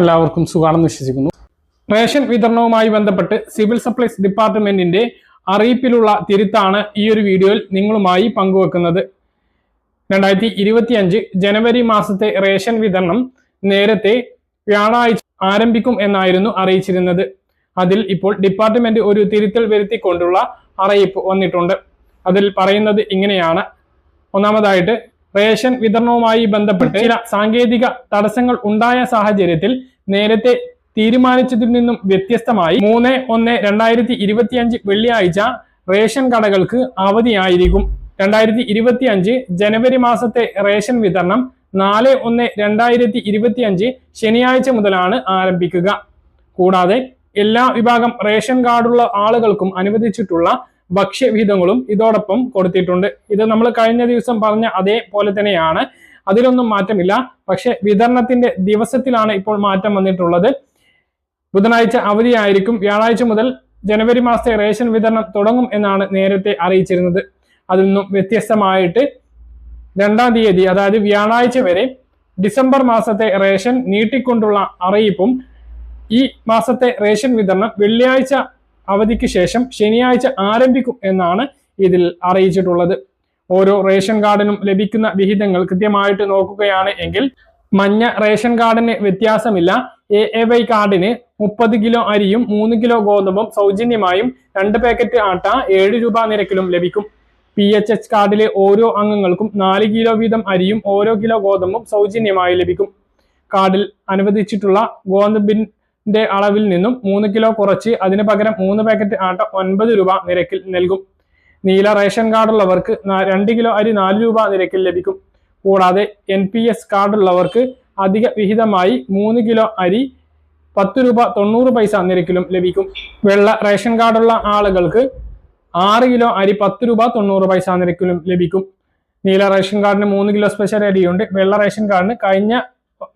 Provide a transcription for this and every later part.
എല്ലാവർക്കും സുഖാണെന്ന് വിശ്വസിക്കുന്നു. റേഷൻ വിതരണവുമായി ബന്ധപ്പെട്ട് സിവിൽ സപ്ലൈസ് ഡിപ്പാർട്ട്മെന്റിന്റെ അറിയിപ്പിലുള്ള തിരുത്താണ് ഈ ഒരു വീഡിയോയിൽ നിങ്ങളുമായി പങ്കുവെക്കുന്നത്. രണ്ടായിരത്തി ഇരുപത്തിയഞ്ച് ജനുവരി മാസത്തെ റേഷൻ വിതരണം നേരത്തെ വ്യാഴാഴ്ച ആരംഭിക്കും എന്നായിരുന്നു അറിയിച്ചിരുന്നത്. അതിൽ ഇപ്പോൾ ഡിപ്പാർട്ട്മെന്റ് ഒരു തിരുത്തൽ വരുത്തിക്കൊണ്ടുള്ള അറിയിപ്പ് വന്നിട്ടുണ്ട്. അതിൽ പറയുന്നത് ഇങ്ങനെയാണ്. ഒന്നാമതായിട്ട് റേഷൻ വിതരണവുമായി ബന്ധപ്പെട്ട് ചില സാങ്കേതിക തടസ്സങ്ങൾ ഉണ്ടായ സാഹചര്യത്തിൽ നേരത്തെ തീരുമാനിച്ചതിൽ നിന്നും വ്യത്യസ്തമായി മൂന്ന് ഒന്ന് രണ്ടായിരത്തി ഇരുപത്തിയഞ്ച് വെള്ളിയാഴ്ച റേഷൻ കടകൾക്ക് അവധിയായിരിക്കും. രണ്ടായിരത്തി ഇരുപത്തിയഞ്ച് ജനുവരി മാസത്തെ റേഷൻ വിതരണം നാല് ഒന്ന് രണ്ടായിരത്തി ഇരുപത്തിയഞ്ച് ശനിയാഴ്ച മുതലാണ് ആരംഭിക്കുക. കൂടാതെ എല്ലാ വിഭാഗം റേഷൻ കാർഡുള്ള ആളുകൾക്കും അനുവദിച്ചിട്ടുള്ള ഭക്ഷ്യവിഹിതങ്ങളും ഇതോടൊപ്പം കൊടുത്തിട്ടുണ്ട്. ഇത് നമ്മൾ കഴിഞ്ഞ ദിവസം പറഞ്ഞ അതേപോലെ തന്നെയാണ്. അതിലൊന്നും മാറ്റമില്ല. പക്ഷെ വിതരണത്തിന്റെ ദിവസത്തിലാണ് ഇപ്പോൾ മാറ്റം വന്നിട്ടുള്ളത്. ബുധനാഴ്ച അവധിയായിരിക്കും. വ്യാഴാഴ്ച മുതൽ ജനുവരി മാസത്തെ റേഷൻ വിതരണം തുടങ്ങും എന്നാണ് നേരത്തെ അറിയിച്ചിരുന്നത്. അതിൽ നിന്നും വ്യത്യസ്തമായിട്ട് രണ്ടാം തീയതി അതായത് വ്യാഴാഴ്ച വരെ ഡിസംബർ മാസത്തെ റേഷൻ നീട്ടിക്കൊണ്ടുള്ള അറിയിപ്പും ഈ മാസത്തെ റേഷൻ വിതരണം വെള്ളിയാഴ്ച അവധിക്ക് ശേഷം ശനിയാഴ്ച ആരംഭിക്കും എന്നാണ് ഇതിൽ അറിയിച്ചിട്ടുള്ളത്. ഓരോ റേഷൻ കാർഡിനും ലഭിക്കുന്ന വിഹിതങ്ങൾ കൃത്യമായിട്ട് നോക്കുകയാണ് എങ്കിൽ മഞ്ഞ റേഷൻ കാർഡിന് വ്യത്യാസമില്ല. എ എ വൈ കാർഡിന് മുപ്പത് കിലോ അരിയും മൂന്ന് കിലോ ഗോതമ്പും സൗജന്യമായും രണ്ട് പാക്കറ്റ് ആട്ട ഏഴ് രൂപ നിരക്കിലും ലഭിക്കും. പി എച്ച് എച്ച് കാർഡിലെ ഓരോ അംഗങ്ങൾക്കും നാല് കിലോ വീതം അരിയും ഓരോ കിലോ ഗോതമ്പും സൗജന്യമായി ലഭിക്കും. കാർഡിൽ അനുവദിച്ചിട്ടുള്ള ഗോതമ്പിന്റെ അളവിൽ നിന്നും മൂന്ന് കിലോ കുറച്ച് അതിന് പകരം മൂന്ന് പാക്കറ്റ് ആട്ട ഒൻപത് രൂപ നിരക്കിൽ നൽകും. നീല റേഷൻ കാർഡുള്ളവർക്ക് രണ്ട് കിലോ അരി നാല് രൂപ നിരക്കിൽ ലഭിക്കും. കൂടാതെ എൻ പി എസ് കാർഡുള്ളവർക്ക് അധിക വിഹിതമായി മൂന്ന് കിലോ അരി പത്ത് രൂപ തൊണ്ണൂറ് പൈസ നിരക്കിലും ലഭിക്കും. വെള്ള റേഷൻ കാർഡുള്ള ആളുകൾക്ക് ആറ് കിലോ അരി പത്ത് രൂപ തൊണ്ണൂറ് പൈസ നിരക്കിലും ലഭിക്കും. നീല റേഷൻ കാർഡിന് മൂന്ന് കിലോ സ്പെഷ്യൽ അരിയുണ്ട് വെള്ള റേഷൻ കാർഡിന് കഴിഞ്ഞ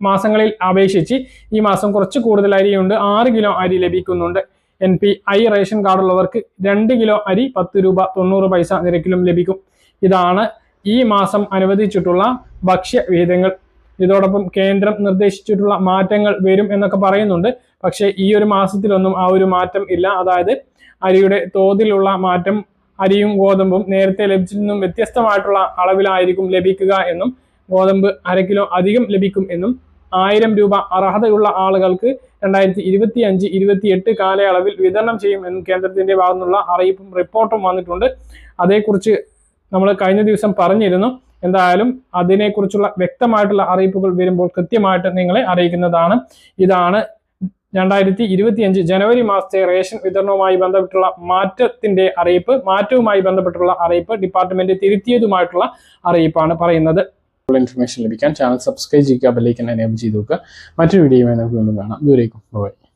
മാസങ്ങളിൽ അപേക്ഷിച്ച് ഈ മാസം കുറച്ച് കൂടുതൽ അരിയുണ്ട്. ആറ് കിലോ അരി ലഭിക്കുന്നുണ്ട്. എൻ പി ഐ റേഷൻ കാർഡുള്ളവർക്ക് രണ്ട് കിലോ അരി പത്ത് രൂപ തൊണ്ണൂറ് പൈസ നിരക്കിലും ലഭിക്കും. ഇതാണ് ഈ മാസം അനുവദിച്ചിട്ടുള്ള ഭക്ഷ്യവിഹിതങ്ങൾ ഇതോടൊപ്പം കേന്ദ്രം നിർദ്ദേശിച്ചിട്ടുള്ള മാറ്റങ്ങൾ വരും എന്നൊക്കെ പറയുന്നുണ്ട്. പക്ഷേ ഈ ഒരു മാസത്തിലൊന്നും ആ ഒരു മാറ്റം ഇല്ല. അതായത് അരിയുടെ തോതിലുള്ള മാറ്റം അരിയും ഗോതമ്പും നേരത്തെ ലഭിച്ചതിൽ നിന്നും വ്യത്യസ്തമായിട്ടുള്ള അളവിലായിരിക്കും ലഭിക്കുക എന്നും ഗോതമ്പ് അര കിലോ അധികം ലഭിക്കും എന്നും ആയിരം രൂപ അർഹതയുള്ള ആളുകൾക്ക് രണ്ടായിരത്തി ഇരുപത്തി അഞ്ച് ഇരുപത്തി എട്ട് കാലയളവിൽ വിതരണം ചെയ്യും എന്നും കേന്ദ്രത്തിന്റെ ഭാഗത്തുനിന്നുള്ള അറിയിപ്പും റിപ്പോർട്ടും വന്നിട്ടുണ്ട്. അതേക്കുറിച്ച് നമ്മൾ കഴിഞ്ഞ ദിവസം പറഞ്ഞിരുന്നു. എന്തായാലും അതിനെക്കുറിച്ചുള്ള വ്യക്തമായിട്ടുള്ള അറിയിപ്പുകൾ വരുമ്പോൾ കൃത്യമായിട്ട് നിങ്ങളെ അറിയിക്കുന്നതാണ്. ഇതാണ് രണ്ടായിരത്തി ഇരുപത്തിയഞ്ച് ജനുവരി മാസത്തെ റേഷൻ വിതരണവുമായി ബന്ധപ്പെട്ടുള്ള മാറ്റത്തിന്റെ അറിയിപ്പ് മാറ്റവുമായി ബന്ധപ്പെട്ടുള്ള അറിയിപ്പ് ഡിപ്പാർട്ട്മെന്റ് തിരുത്തിയതുമായിട്ടുള്ള അറിയിപ്പാണ് പറയുന്നത്. ഇൻഫർമേഷൻ ലഭിക്കാൻ ചാനൽ സബ്സ്ക്രൈബ് ചെയ്യുക ബെല്ലൈക്കൻ എനേബിൾ ചെയ്ത് നോക്കുക മറ്റൊരു വീഡിയോയുമായി നമുക്ക് വീണ്ടും കാണാം. ദൂരേക്കും ബൈ